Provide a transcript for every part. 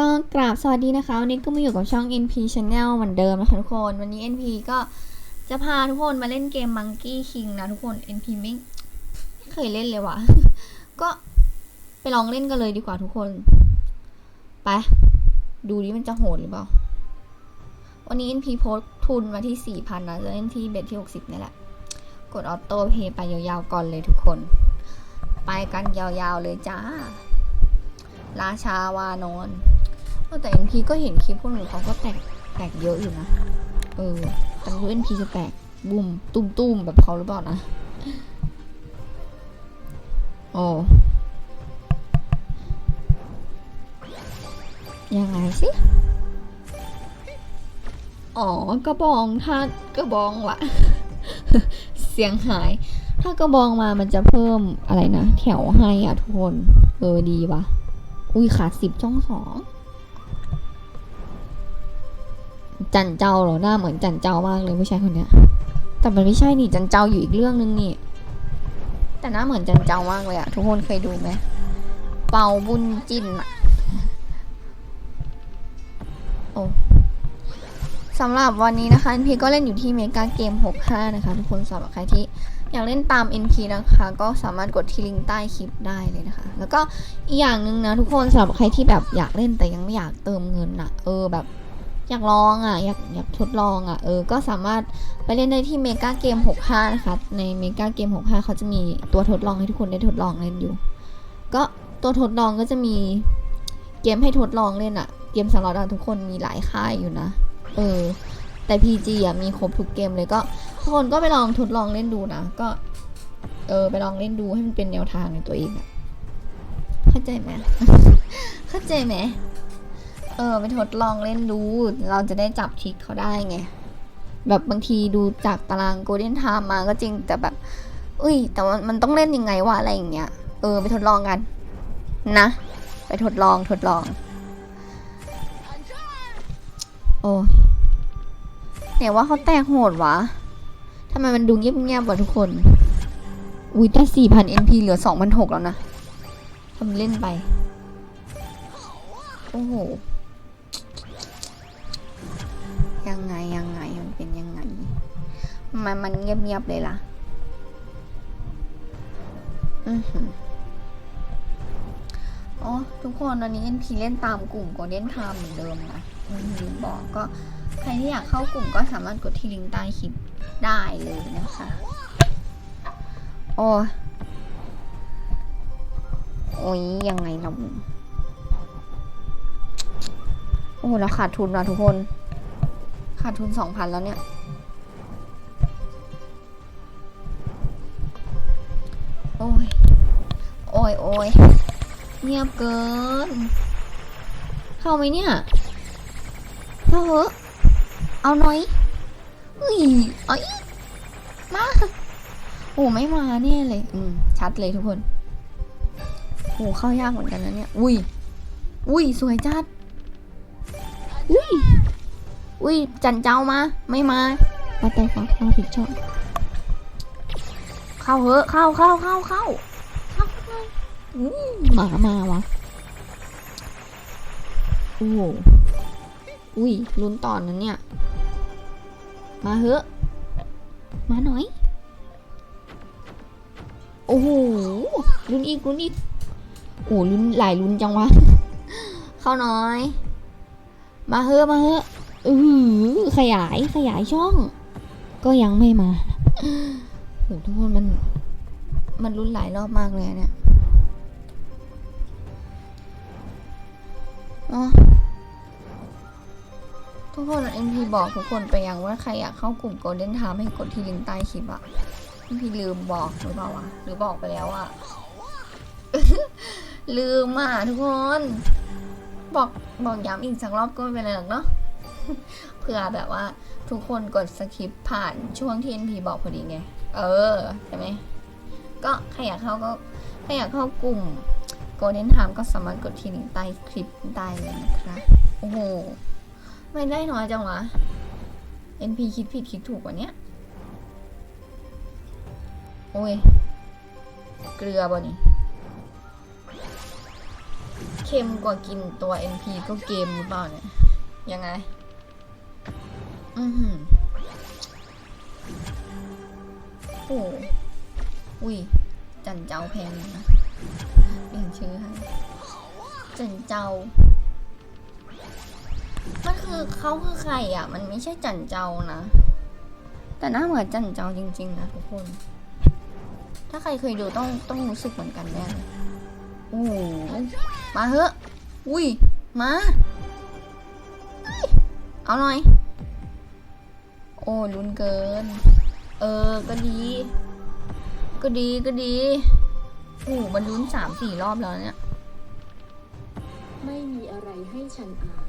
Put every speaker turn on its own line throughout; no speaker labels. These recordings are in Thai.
ก็กราบสวัสดีนะคะ วันนี้ก็มาอยู่กับช่อง NP Channel เหมือนเดิมนะคะทุกคน วันนี้ NP ก็จะพาทุกคนมาเล่นเกม Monkey King นะทุกคน NP ไม่ไม่เคยเล่นเลยว่ะ ก็ไปลองเล่นกันเลยดีกว่าทุกคน ไป ดูดิมันจะโหดหรือเปล่า วันนี้ NP โพสทุนมาที่ 4,000นะจะเล่นที่เบ็ดที่ 60นี่แหละ กดออโต้เพย์ไปยาวๆก่อนเลยทุกคน ไปกันยาวๆเลยจ้า ราชาวานอน เออแต่ NP ก็เห็นคลิปคนอื่นเขาก็แตกแตกเยอะอยู่นะ เออแต่ไม่รู้ NP จะแตกบุมตุ้มๆแบบเขาหรือเปล่านะโอ้ยังไงสิ อ๋อ กระบองถ้ากระบองวะเสียงหาย ถ้ากระบองมามันจะเพิ่มอะไรนะ แถวให้อะทุกคน เออดีวะอุ้ยขาดสิบช่องสอง จันเจ้าเหรอหน้าเหมือนจันเจ้ามากเลยผู้ชายคนเนี้ย แต่มันไม่ใช่นี่จันเจ้าอยู่อีกเรื่องนึงนี่ แต่หน้าเหมือนจันเจ้ามากเลยอะทุกคนเคยดูไหมเป่าบุญจินอะโอ้สำหรับวันนี้นะคะ NP ก็เล่นอยู่ที่เมกาเกม 65 นะคะ ทุกคนสำหรับใครที่อยากเล่นตาม NP นะคะ ก็สามารถกดที่ลิงก์ใต้คลิปได้เลยนะคะ แล้วก็อีกอย่างหนึ่งนะทุกคนสำหรับใครที่แบบอยากเล่นแต่ยังไม่อยากเติมเงินอะเออแบบ อยากลองอะอยากอยากทดลองอะเออก็สามารถไปเล่นได้ที่เมกาเกม 65 นะคะในเมกาเกม 65 เขาจะมีตัวทดลองให้ทุกคนได้ทดลองเล่นอยู่ ก็ตัวทดลองก็จะมีเกมให้ทดลองเล่นอะ เกมสล็อตอะทุกคนมีหลายค่ายอยู่นะเออแต่ PG อะมีครบทุกเกมเลยก็ทุกคนก็ไปลองทดลองเล่นดูนะก็เออไปลองเล่นดูให้มันเป็นแนวทางในตัวเองอะเข้าใจไหมเข้าใจไหม เออไปทดลองเล่นดู เราจะได้จับทิกเขาได้ไง แบบบางทีดูจากตารางโกลเด้นไทม์มาก็จริงแต่แบบอุ้ย แต่ว่ามันต้องเล่นยังไงวะอะไรอย่างเงี้ย เออ ไปทดลองกัน นะ ไปทดลองทดลอง โอ้ไหนว่าเขาแตกโหดวะทำไมมันดูเงียบๆกว่าทุกคน อุ้ยแต่สี่พัน NP เหลือสองพันหกแล้วนะทำเล่นไป โอ้โห ยังไงยังไงมันเป็นยังไงทำไมมันเงียบๆเลยล่ะ อือหืออ๋อทุกคนวันนี้ NP เล่นตามกลุ่มก็เล่นทามเหมือนเดิมนะอืมลืมบอกก็ใครที่อยากเข้ากลุ่มก็สามารถกดที่ลิงก์ใต้คลิปได้เลยนะคะโอ้โอ้ยยังไงเราโอ้โหแล้วขาดทุนว่ะทุกคน ขาดทุนสองพันแล้วเนี่ย โอ้ย โอ้ยโอ้ยเงียบเกิน เข้าไหมเนี่ยเข้าเหอะเอาหน่อยเฮ้ยเอาอีกมาโอ้ไม่มาแน่เลย อืม ชัดเลยทุกคน โอ้เข้ายากเหมือนกันนะเนี่ย อุ้ย อุ้ย สวยจัด อุ้ยจันเจ้ามาไม่มาปัตเตอร์ฟักเขาผิดชองเข้าเหอะเข้าเข้าเข้าเข้าเข้าเข้าหมามาวะโอ้อุ้ยลุ้นต่อนนั้นเนี่ย มาเหอะ มาหน่อย โอ้โหลุ้นอีกลุ้นอีกโอ้ลุ้นหลายลุ้นจังวะ เข้าน้อย มาเฮอะมาเฮอะ อือขยายขยายช่อง ก็ยังไม่มาโอ้ทุกคนมัน มันลุ้นหลายรอบมากเลยเนี่ยอทุกคนเอ็นพีบอกทุกคนไปยังว่าใครอยากเข้ากลุ่ม Golden Time ให้กดที่ลิงก์ใต้คลิปอะพี่ลืมบอกหรือเปล่าวะหรือบอกไปแล้วอะลืมอะทุกคน บอกบอกย้ำอีกสักรอบก็ไม่เป็นไรหรอกเนาะ เผื่อแบบว่าทุกคนกดสคริปผ่านช่วงที่ NP บอกพอดีไง เออ ใช่ไหม ก็ใครอยากเข้าก็ใครอยากเข้ากลุ่ม Golden Time ก็สามารถกดที่ลิงก์ใต้คลิปได้เลยนะคะโอ้โห ไม่ได้น้อยจังวะ NP คิดผิดคิดถูกกว่าเนี้ยโอ้ย เกลือบ่นี่เค็มกว่ากินตัว NP ก็เกมหรือเปล่าเนี่ย ยังไง อือหือโอ้อุ้ยจันเจ้าแพงนะเปลี่ยนชื่อให้จันเจ้า มันคือเขาคือใครอะ มันไม่ใช่จันเจ้านะ แต่หน้าเหมือนจันเจ้าจริง ๆ นะทุกคน ถ้าใครเคยดูต้องต้องรู้สึกเหมือนกันแน่โอ้มาเถอะ อุ้ย มา เอาหน่อย โอ้ลุ้นเกิน เออ ก็ดี ก็ดีก็ดีโอ้โหมันลุ้นสามสี่รอบแล้วเนี่ย
ไม่มีอะไรให้ฉันอ่าน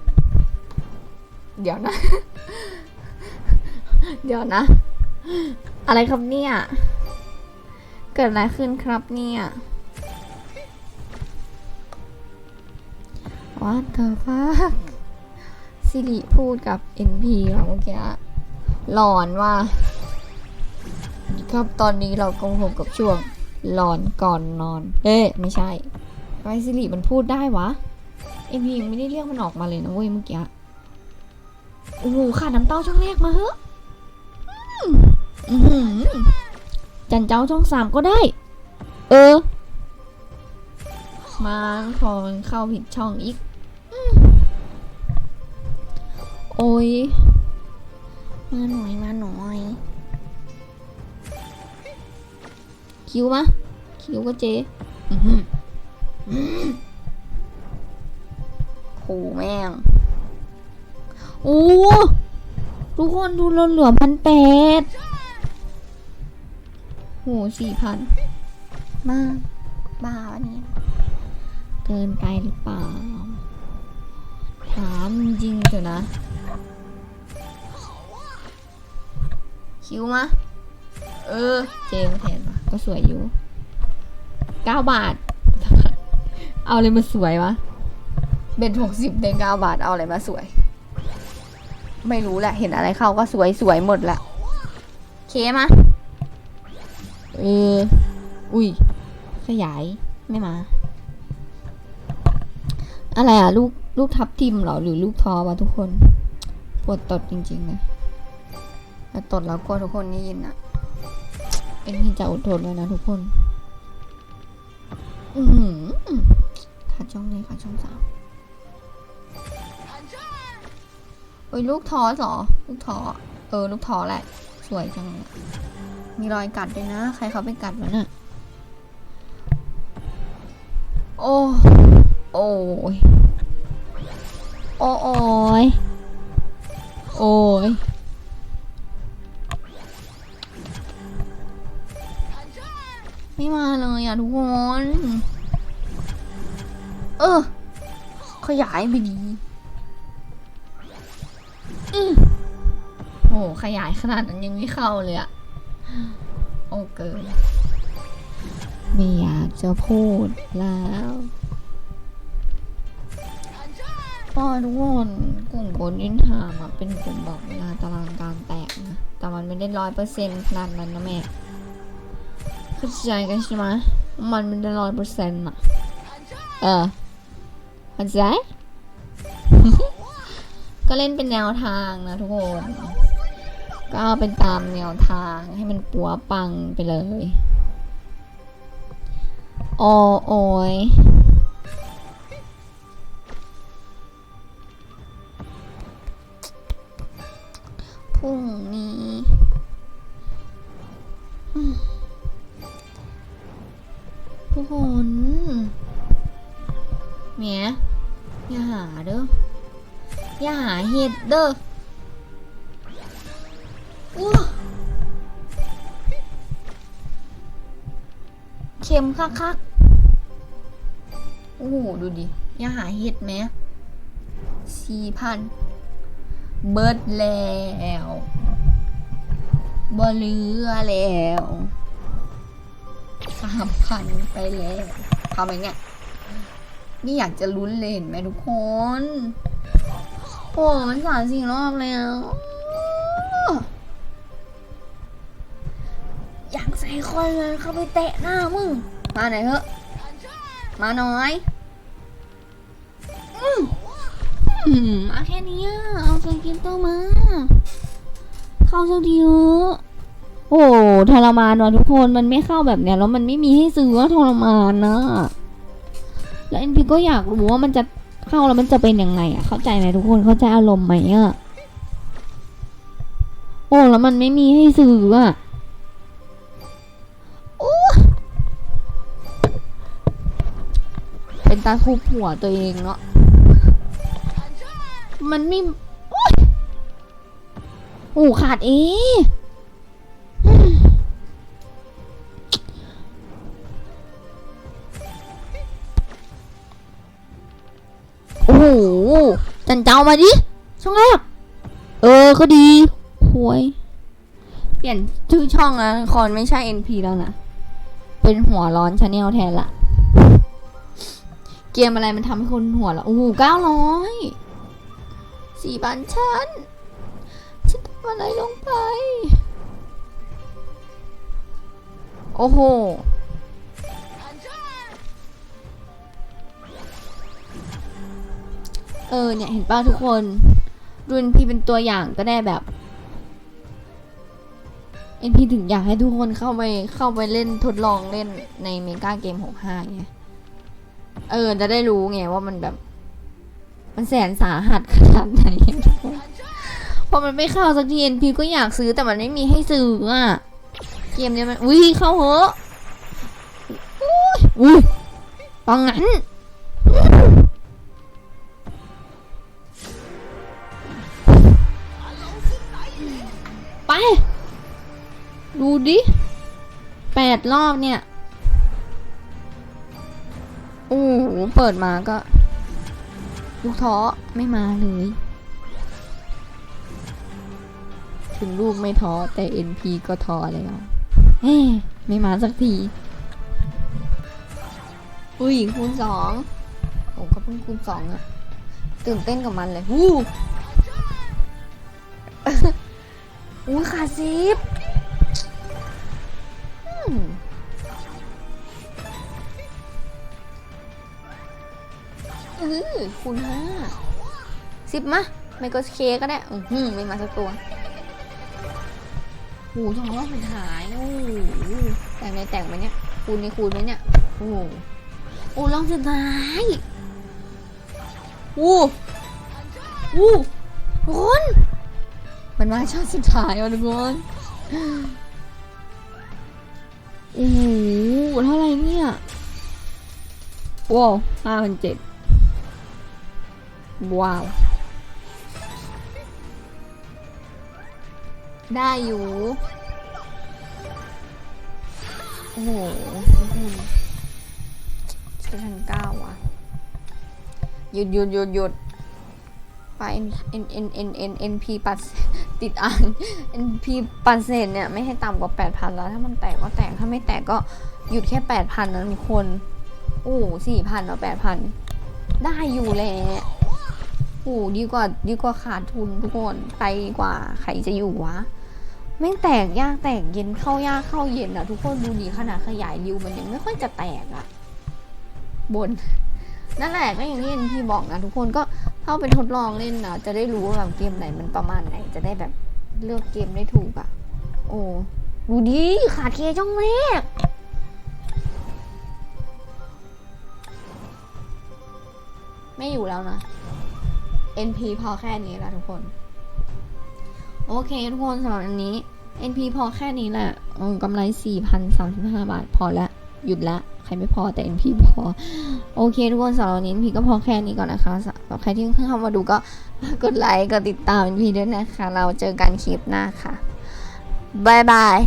เดี๋ยวนะ เดี๋ยวนะ อะไรครับเนี่ย เกิดอะไรขึ้นครับเนี่ย What the fuck สิริพูดกับ NP เหรอเมื่อกี้ หลอนว่า ครับตอนนี้เราก็พบกับช่วงหลอนก่อนนอน เอ๊ะไม่ใช่ทำไมสิริมันพูดได้วะ NP ยังไม่ได้เรียกมันออกมาเลยนะเว้ยเมื่อกี้โอ้โหขาดน้ำเต้าช่องแรกมาเฮ้อะจันเจ้าช่องสามก็ได้ เออ มาพอมันเข้าผิดช่องอีก โอ้ย มาหน่อยมาหน่อยคิวมะคิวก็เจอื้อหืออื้อขู่แม่งโอ้ทุกคนดูเราเหลือพันแปดโหสี่พันมาบ้าวะเนี่ยเกินไปหรือเปล่า ถามจริงๆเถอะนะ คิวมะ เออ เจมแทนวะก็สวยอยู่เก้าบาท เอาอะไรมาสวยวะ เบ็ดหกสิบได้เก้าบาท เอาอะไรมาสวย ไม่รู้แหละ เห็นอะไรเข้าก็สวยสวยหมดแหละ เคมา เออ อุ้ย ขยาย ไม่มา อะไรอะ ลูก ลูกทับทิมเหรอ หรือลูกทอวะทุกคน ปวดตดจริงๆนะ แต่ตดแล้วกลัวทุกคนได้ยินอะเอ็นี่จะอดทนเลยนะทุกคน อือหือขาช่องเลยขาช่องสามเอ้ยลูกทอสหรอ ลูกทอ เออ ลูกทอแหละ สวยจังเลยมีรอยกัดด้วยนะ ใครเขาไปกัดมันอะโอ้ โอ้ย โอ้ยโอ้ย ไม่มาเลยอะทุกคน เออ ขยายไปดีโอ้โหขยายขนาดนั้นยังไม่เข้าเลยอะโอ้เกินไม่อยากจะพูดแล้วก็ทุกคนกลุ่มบนยินถามอะเป็นกลุ่มบอกเวลาตารางการแตกนะ แต่มันไม่ได้ร้อยเปอร์เซ็นต์ขนาดนั้นนะแม่ เข้าใจกันใช่ไหมมันไม่ได้ร้อยเปอร์เซ็นต์อะเออเข้าใจ ก็เล่นเป็นแนวทางนะทุกคน ก็เอาเป็นตามแนวทางให้มันปัวปังไปเลยโอ้โอยพรุ่งนี้ ดเด้ออู้เค็มคักๆ โอ้โห ดูดิย่าหาเห็ดไหมสี่พัน เบิดแล้วบเหลือแล้วสามพันไปแล้วทำไมเนี่ยนี่อยากจะลุ้นเลยเห็นไหมทุกคน โอ้มันสามสี่รอบแล้ว อยากใส่คอยเงินเข้าไปเตะหน้ามึง มาหน่อยเถอะ มาหน่อยอืมอาแค่นี้เอาสกินโตมา เข้าสักทีเถอะโอ้ทรมานว่ะทุกคนมันไม่เข้าแบบเนี้ยแล้วมันไม่มีให้ซื้อว่าทรมานนะ แล้วเอ็นพีก็อยากรู้ว่ามันจะ เข้าแล้วมันจะเป็นยังไงอะเข้าใจไหมทุกคนเข้าใจอารมณ์ไหมอะโอ้แล้วมันไม่มีให้ซื้ออะโอ้เป็นตาทุบหัวตัวเองเนาะมันไม่โอ๊ยโอ้ขาดเอ เจ้ามาดิช่องแรกเออก็ดีหวย เปลี่ยนชื่อช่องนะคอนไม่ใช่ NP แล้วนะ เป็นหัวร้อนชาแนลแทนละเกมอะไรมันทำให้คนหัวละโอ้โหเก้าร้อยสี่พันชั้นฉันทำอะไรลงไป โอ้โห เออเนี่ยเห็นป่ะทุกคน รุ่นพี่เป็นตัวอย่างก็ได้แบบเอ็นพีถึงอยากให้ทุกคนเข้าไปเข้าไปเล่นทดลองเล่นในเมกาเกมหกห้าไงเออ จะได้รู้ไงว่ามันแบบ มันแสนสาหัสขนาดไหนพอมันไม่เข้าสักทีเอ็นพีก็อยากซื้อแต่มันไม่มีให้ซื้ออะ เกมเนี้ยมันอุ้ยเข้าเหอะอุ้ยอุ้ยปังงั้น ดูดิแปดรอบเนี่ย โอ้โห เปิดมาก็ ลูกท้อไม่มาเลย ถึงลูกไม่ท้อแต่ NP ก็ท้อแล้วเฮ้ไม่มาสักที อุ้ยคูณสองโอ้ก็เพิ่งคูณสองอะตื่นเต้นกับมันเลยวู้อุ้ยขาดซิป คูณห้าสิบมะไม่ก็เคก็ได้อือหือไม่มาสักตัวโอ้โหสองรอบสุดท้ายโอ้แต่งในแต่งไหมเนี่ยคูณในคูณไหมเนี่ยโอ้โหโอ้รอบสุดท้ายวู้วู้ทุกคนมันมาช็อตสุดท้ายอะทุกคนโอ้โหเท่าไรเนี่ยว้าวห้าพันเจ็ด ว้าว ได้อยู่ โอ้โหใช้พันเก้าว่ะ หยุดหยุดหยุดหยุดไป N N N N N N P ปัดติดอ่าง N P ปัดเศษเนี่ย ไม่ให้ต่ำกว่า 8,000 แล้ว ถ้ามันแตกก็แตก ถ้าไม่แตกก็หยุดแค่ 8,000นะทุกคน โอ้สี่พันเอา8,000ได้อยู่แหละ โอ้ดีกว่าดีกว่าขาดทุนทุกคนไปกว่าใครจะอยู่วะไม่งแตกยากแตกเย็นเข้ายากเข้าเย็นอะทุกคนดูดีขนาดขยายริวมันยังไม่ค่อยจะแตกอะบนนั่นแหละก็อย่างที่นพี่บอกนะทุกคนก็เข้าไปทดลองเล่นนะจะได้รู้ว่าแบบเกมไหนมันประมาณไหน จะได้แบบเลือกเกมได้ถูกอะโอ้ดูดีขาดเคจ้องแรกไม่อยู่แล้วนะ NP พอแค่นี้แหละทุกคน โอเคทุกคนสำหรับอันนี้ NP พอแค่นี้แหละกำไร 4,035 บาท พอล้วหยุดละ ใครไม่พอแต่ NP พอ โอเคทุกคนสำหรับวันนี้ NP ก็พอแค่นี้ก่อนนะคะสำหรับใครที่เพิ่งเข้ามาดูก็กดไลค์ กดติดตาม NP ด้วยนะคะ เราเจอกันคลิปหน้าค่ะบายบาย